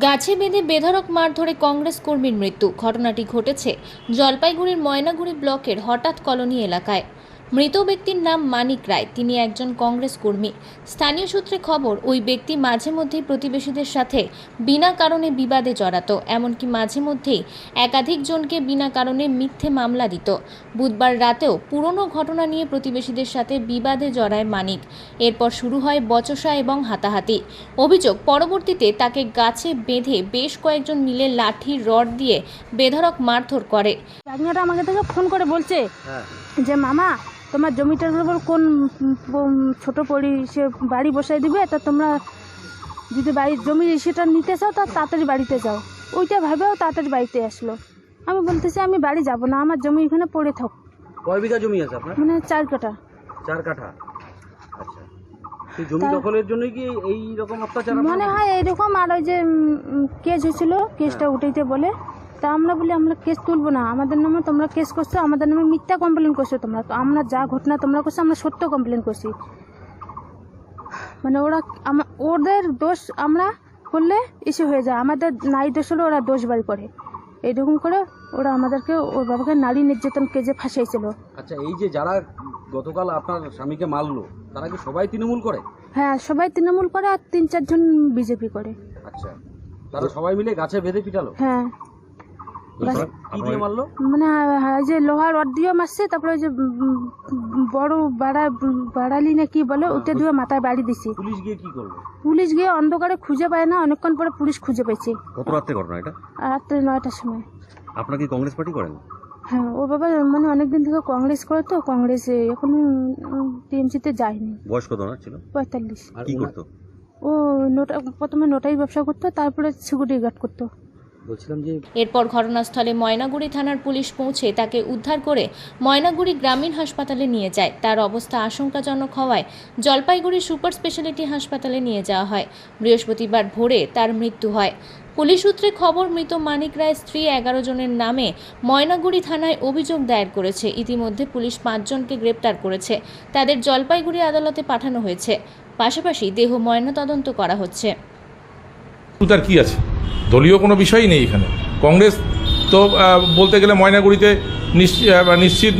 গাছে বেঁধে বেধড়ক মারধরে কংগ্রেস কর্মীর মৃত্যু। ঘটনাটি ঘটেছে জলপাইগুড়ির ময়নাগুড়ি ব্লকের হঠাৎ কলোনি এলাকায়। মৃত ব্যক্তির নাম মানিক রায়। তিনি একজন কংগ্রেস কর্মী। স্থানীয় সূত্রে খবর ওই ব্যক্তি মাঝে মধ্যেই প্রতিবেশীদের সাথে বিনা কারণে বিবাদে জড়াতো। এমনকি মাঝে মধ্যেই একাধিক জনকে বিনা কারণে মিথ্যে মামলা দিত। বুধবার রাতেও পুরনো ঘটনা নিয়ে প্রতিবেশীদের সাথে বিবাদে জড়ায় মানিক। এরপর শুরু হয় বচসা এবং হাতাহাতি। অভিযোগ পরবর্তীতে তাকে গাছে বেঁধে বেশ কয়েকজন মিলে লাঠি রড দিয়ে বেধড়ক মারধর করে। আমাকে থেকে ফোন করে বলছে। হ্যাঁ। যে মামা তোমার জমিটার উপর কোন ছোট পড়ি সে বাড়ি বসাই দিবে? তা তোমরা যদি বাড়ির জমি সেটা নিতে চাও তা তাড়াতাড়ি বাড়িতে যাও। ওইটা ভাবেও তাড়াতাড়ি বাড়িতে আসলো। আমি বলতেছি আমি বাড়ি যাব না আমার জমি এখানে পড়ে থাক কয় বিঘা জমি আছে আপনার? মানে চার কাঠা। চার কাঠা? আচ্ছা। সেই জমি দখলের জন্য কি এই রকম অত্যাচার মনে হয় এইরকম আর ওই যে কেস হয়েছিল কেসটা উঠাইতে বলে। তা আমরা বলি আমরা কেস তুলবো না। আমাদের নামে তোমরা কেস করছ আমাদের নামে মিথ্যা কমপ্লেন করছ তোমরা। তো আমরা যা ঘটনা তোমরা করছ আমরা সত্য কমপ্লেন করছি। মানে ওরা ওদের দোষ আমরা করলে ইস্যু হয়ে যায়। আমাদের নাই দোষ হলে ওরা দোষ বাড়ি করে। এইরকম করে ওরা আমাদেরকে ওর বাবাকে নারী নির্যাতন কেজে ফাঁসাইছিল। আচ্ছা এই যে যারা গতকাল আপনার স্বামীকে মারলো তারা কি সবাই তৃণমূল করে? হ্যাঁ সবাই তৃণমূল করে আর তিন চারজন বিজেপি করে। আচ্ছা তারা সবাই মিলে গাছে বেঁধে পিটালো? হ্যাঁ। মানে এই যে লোহার রড দিয়ে মারছে তারপরে ওই যে বড় বাড়া বাড়ালি না কি বলে ওটা দিয়ে মাথায় বাড়ি দিছি। পুলিশ গিয়ে কি করল? পুলিশ গিয়ে অন্ধকারে খুঁজে পায় না অনেকক্ষণ পরে পুলিশ খুঁজে পেয়েছে কত রাত্রে ঘটনা এটা? আর রাত্রে নয়টার সময়। আপনারা কি কংগ্রেস পার্টি করেন? হ্যাঁ ও বাবা মানে অনেকদিন থেকে কংগ্রেস করে তো কংগ্রেসে এখনও টিএমসিতে যায়নি। বয়স কত না ছিল? পঁয়তাল্লিশ। কি করতো? ও নোটা প্রথমে নোটাই ব্যবসা করতো তারপরে সিকিউরিটি গার্ড করতো। বলছিলাম যে এরপর ঘটনাস্থলে ময়নাগুড়ি থানার পুলিশ পৌঁছে তাকে উদ্ধার করে ময়নাগুড়ি গ্রামীণ হাসপাতালে নিয়ে যায়। তার অবস্থা আশঙ্কাজনক হওয়ায় জলপাইগুড়ি সুপার স্পেশালিটি হাসপাতালে নিয়ে যাওয়া হয়। বৃহস্পতিবার ভোরে তার মৃত্যু হয়। পুলিশ সূত্রে খবর মৃত মানিক রায় স্ত্রী এগারো জনের নামে ময়নাগুড়ি থানায় অভিযোগ দায়ের করেছে। ইতিমধ্যে পুলিশ পাঁচজনকে গ্রেপ্তার করেছে। তাদের জলপাইগুড়ি আদালতে পাঠানো হয়েছে। পাশাপাশি দেহ ময়নাতদন্ত করা হচ্ছে। তার কি আছে? দলীয় কোনো বিষয়ই নেই এখানে। কংগ্রেস তো বলতে গেলে ময়নাগুড়িতে নিশ্চি- নিশ্চিত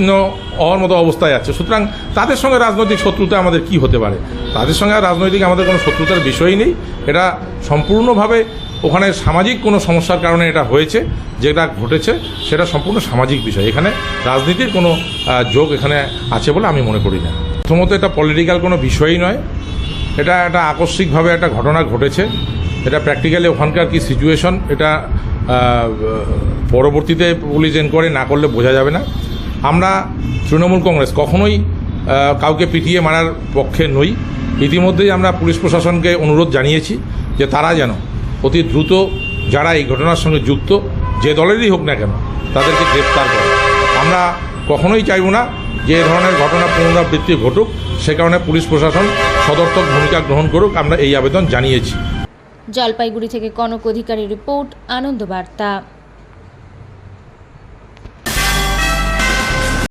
হওয়ার মতো অবস্থায় আছে। সুতরাং তাদের সঙ্গে রাজনৈতিক শত্রুতা আমাদের কি হতে পারে? তাদের সঙ্গে রাজনৈতিক আমাদের কোনো শত্রুতার বিষয়ই নেই। এটা সম্পূর্ণভাবে ওখানে সামাজিক কোনো সমস্যার কারণে এটা হয়েছে, যেটা ঘটেছে, সেটা সম্পূর্ণ সামাজিক বিষয়। এখানে রাজনীতির কোনো যোগ এখানে আছে বলে আমি মনে করি না। প্রথমত এটা পলিটিক্যাল কোনো বিষয়ই নয়। এটা একটা আকস্মিকভাবে একটা ঘটনা ঘটেছে। এটা প্র্যাকটিক্যালি ওখানকার কি সিচুয়েশন এটা পরবর্তীতে পুলিশ এনকোয়ারি না করলে বোঝা যাবে না। আমরা তৃণমূল কংগ্রেস কখনোই কাউকে পিটিয়ে মারার পক্ষে নই। ইতিমধ্যেই আমরা পুলিশ প্রশাসনকে অনুরোধ জানিয়েছি যে তারা যেন অতি দ্রুত যারা এই ঘটনার সঙ্গে যুক্ত, যে দলেরই হোক না কেন, তাদেরকে গ্রেপ্তার করে। আমরা কখনোই চাইব না যে ধরনের ঘটনা পুনরাবৃত্তি ঘটুক। সে কারণে পুলিশ প্রশাসন সদর্থক ভূমিকা গ্রহণ করুক। আমরা এই আবেদন জানিয়েছি। জলপাইগুড়ি থেকে কনক অধিকারী রিপোর্ট আনন্দবার্তা।